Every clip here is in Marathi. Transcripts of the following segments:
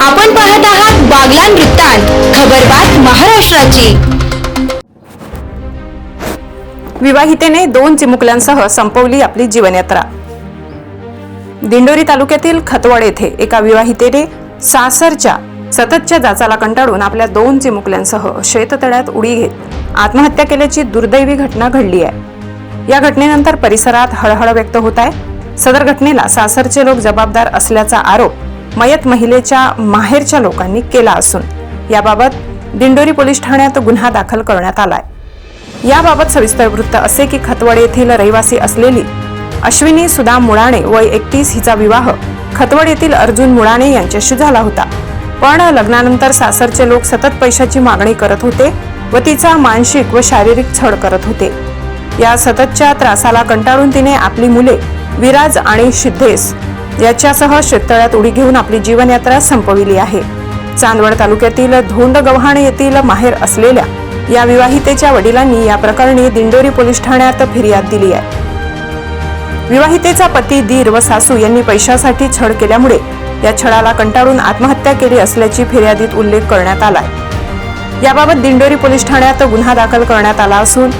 आपण पाहत आहात बागलान वृत्तांत खबरबात महाराष्ट्राची. विवाहितेने दोन चिमुकल्यांसह संपवली आपली जीवनयात्रा. दिंडोरी तालुक्यातील खतवड येथे एका विवाहितेने सासरच्या सततच्या जाचाला कंटाळून आपल्या दोन चिमुकल्यांसह शेततळ्यात उडी घेत आत्महत्या केल्याची दुर्दैवी घटना घडली आहे. या घटनेनंतर परिसरात हळहळ व्यक्त होत आहे. सदर घटनेला सासरचे लोक जबाबदार असल्याचा आरोप मयत महिलेच्या माहेरच्या लोकांनी केला असून याबाबत दिंडोरी पोलीस ठाण्यात गुन्हा दाखल करण्यात आलाय. याबाबत सविस्तर वृत्त असे की खतवड येथील रहिवासी असलेली अश्विनी सुदाम मुळाणे वय एकतीस हिचा विवाह खतवड येथील अर्जुन मुळाणे यांच्याशी झाला होता. पण लग्नानंतर सासरचे लोक सतत पैशाची मागणी करत होते व तिचा मानसिक व शारीरिक छळ करत होते. या सततच्या त्रासाला कंटाळून तिने आपली मुले विराज आणि सिद्धेश याच्यासह शेततळ्यात उडी घेऊन आपली जीवनयात्रा संपविली आहे. चांदवड तालुक्यातील धोंड गव्हाणे येथील माहेर असलेल्या या विवाहितेच्या वडिलांनी या प्रकरणी दिंडोरी पोलीस ठाण्यात फिर्याद दिली आहे. विवाहितेचा पती दीर व सासू यांनी पैशासाठी छळ केल्यामुळे या छळाला कंटाळून आत्महत्या केली असल्याची फिर्यादीत उल्लेख करण्यात आलाय. याबाबत दिंडोरी पोलीस ठाण्यात गुन्हा दाखल करण्यात आला असून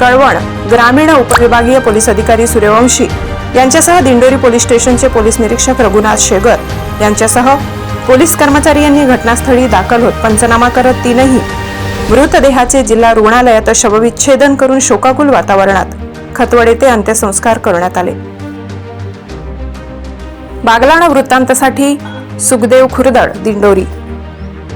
कळवण ग्रामीण उपविभागीय पोलीस अधिकारी सूर्यवंशी यांच्यासह दिंडोरी पोलीस स्टेशनचे पोलीस निरीक्षक रघुनाथ शेगर यांच्यासह पोलीस कर्मचारी यांनी घटनास्थळी दाखल होत पंचनामा करत तीनही मृतदेहाचे जिल्हा रुग्णालयात शवविच्छेदन करून शोकाकुल वातावरणात. खतवड येथे अंत्यसंस्कार करण्यात आले. बागलाणा वृत्तांतसाठी सुखदेव खुरदड दिंडोरी.